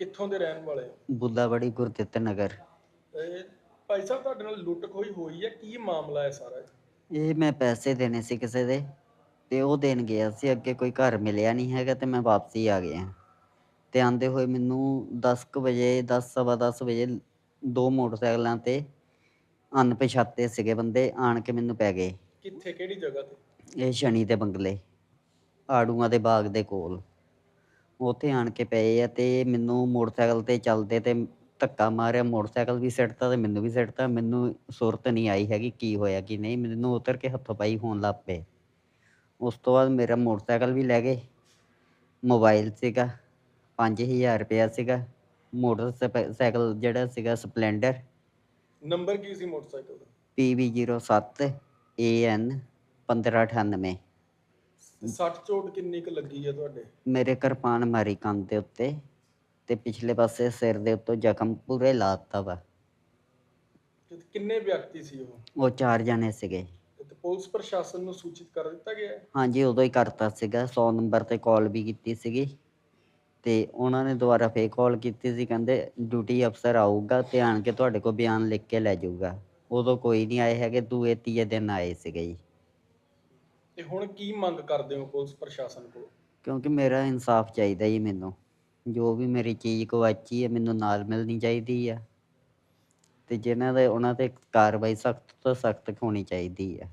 ਕਿੱਥੋਂ ਦੇ ਰਹਿਣ ਵਾਲੇ ਹੋ? ਬੁੱਲਾਬੜੀ ਗੁਰਦਿੱਤ ਨਗਰ ਤੇ ਭਾਈ ਸਾਹਿਬ ਤੁਹਾਡੇ ਨਾਲ ਲੁੱਟ ਖੋਈ ਹੋਈ ਹੈ। ਕੀ ਮਾਮਲਾ ਹੈ ਸਾਰਾ ਇਹ? ਮੈਂ ਪੈਸੇ ਦੇਣੇ ਸੀ ਕਿਸੇ ਦੇ ਤੇ ਉਹ ਦੇਣ ਗਿਆ ਸੀ। ਅੱਗੇ ਕੋਈ ਘਰ ਮਿਲਿਆ ਨਹੀਂ ਹੈਗਾ ਤੇ ਮੈਂ ਵਾਪਸੀ ਆ ਗਿਆ। ਤੇ ਆਂਦੇ ਹੋਏ ਮੈਨੂੰ 10 ਕੁ ਵਜੇ 10 ਸਵਾ 10 ਵਜੇ ਦੋ ਮੋਟਰਸਾਈਕਲਾਂ ਤੇ ਅਣਪਛਾਤੇ ਸੀਗੇ ਬੰਦੇ ਆਣ ਕੇ ਮੈਨੂੰ ਪੈ ਗਏ। ਕਿੱਥੇ ਕਿਹੜੀ ਜਗ੍ਹਾ ਤੇ? ਇਹ ਸ਼ਨੀ ਦੇ ਬੰਗਲੇ ਆੜੂਆਂ ਦੇ ਬਾਗ ਦੇ ਕੋਲ। ਉੱਥੇ ਆਣ ਕੇ ਪਏ ਆ ਤੇ ਮੈਨੂੰ ਮੋਟਰਸਾਈਕਲ ਤੇ ਚੱਲਦੇ ਤੇ ਧੱਕਾ ਮਾਰਿਆ। ਮੋਟਰਸਾਈਕਲ ਵੀ ਸਿੱਟਤਾ ਤੇ ਮੈਨੂੰ ਵੀ ਸਿੱਟਤਾ। ਮੈਨੂੰ ਸੁਰਤ ਨਹੀਂ ਆਈ ਹੈਗੀ ਕੀ ਹੋਇਆ ਕੀ ਨਹੀਂ। ਮੈਨੂੰ ਉਤਰ ਕੇ ਹੱਥੋਂ ਪਾਈ ਹੋਣ ਲੱਗ ਪਏ। ਉਸ ਤੋਂ ਬਾਅਦ ਮੇਰਾ ਮੋਟਰਸਾਈਕਲ ਵੀ ਲੈ ਗਏ। ਮੋਬਾਈਲ ਸੀਗਾ 5000 ਰੁਪਇਆ ਸੀਗਾ। ਮੋਟਰਸਾਈਕਲ ਜਿਹੜਾ ਸੀਗਾ ਸਪਲੈਂਡਰ। ਨੰਬਰ ਕੀ ਸੀ ਮੋਟਰਸਾਈਕਲ ਦਾ? PV07 AN 1598 ਸੱਟ ਚੋਟ ਕਿੰਨੀ ਕੁ ਲੱਗੀ ਹੈ ਤੁਹਾਡੇ? ਮੇਰੇ ਕਿਰਪਾਨ ਮਾਰੀ ਕੰਨ ਦੇ ਉੱਤੇ ਤੇ ਪਿਛਲੇ ਪਾਸੇ ਸਿਰ ਦੇ ਉੱਤੋਂ ਜ਼ਖਮ ਪੂਰੇ ਲਾਤਾ ਵਾ। ਤੇ ਕਿੰਨੇ ਵਿਅਕਤੀ ਸੀ ਉਹ? ਉਹ ਚਾਰ ਜਣੇ ਸੀਗੇ। ਤੇ ਪੁਲਿਸ ਪ੍ਰਸ਼ਾਸਨ ਨੂੰ ਸੂਚਿਤ ਕਰ ਦਿੱਤਾ ਗਿਆ? ਹੈ ਹਾਂਜੀ ਉਦੋਂ ਹੀ ਕਰਤਾ ਸੀਗਾ। 100 ਨੰਬਰ ਤੇ ਕਾਲ ਵੀ ਕੀਤੀ ਸੀਗੀ ਤੇ ਉਹਨਾਂ ਨੇ ਦੁਬਾਰਾ ਫੇਰ ਕਾਲ ਕੀਤੀ ਸੀ ਕਹਿੰਦੇ ਡਿਊਟੀ ਅਫਸਰ ਆਊਗਾ ਤੇ ਆਣ ਕੇ ਤੁਹਾਡੇ ਕੋਲ ਬਿਆਨ ਲਿਖ ਕੇ ਲੈ ਜਾਊਗਾ। ਉਦੋਂ ਕੋਈ ਨਹੀਂ ਆਏ ਹੈਗੇ ਦੂਏ ਤੀਏ ਦਿਨ ਆਏ ਸੀਗੇ ਜੀ। ਤੇ ਹੁਣ ਕੀ ਮੰਗ ਕਰਦੇ ਹੋ ਪੁਲਿਸ ਪ੍ਰਸ਼ਾਸਨ ਕੋਲ? ਕਿਉਂਕਿ ਮੇਰਾ ਇਨਸਾਫ ਚਾਹੀਦਾ ਜੀ ਮੈਨੂੰ। ਜੋ ਵੀ ਮੇਰੀ ਚੀਜ਼ ਗਵਾਚੀ ਹੈ, ਮੈਨੂੰ ਨਾਲ ਮਿਲਣੀ ਚਾਹੀਦੀ ਆ। ਤੇ ਜਿਨ੍ਹਾਂ ਦੇ, ਉਹਨਾਂ ਤੇ ਕਾਰਵਾਈ ਸਖਤ ਤੋਂ ਸਖਤ ਹੋਣੀ ਚਾਹੀਦੀ ਆ।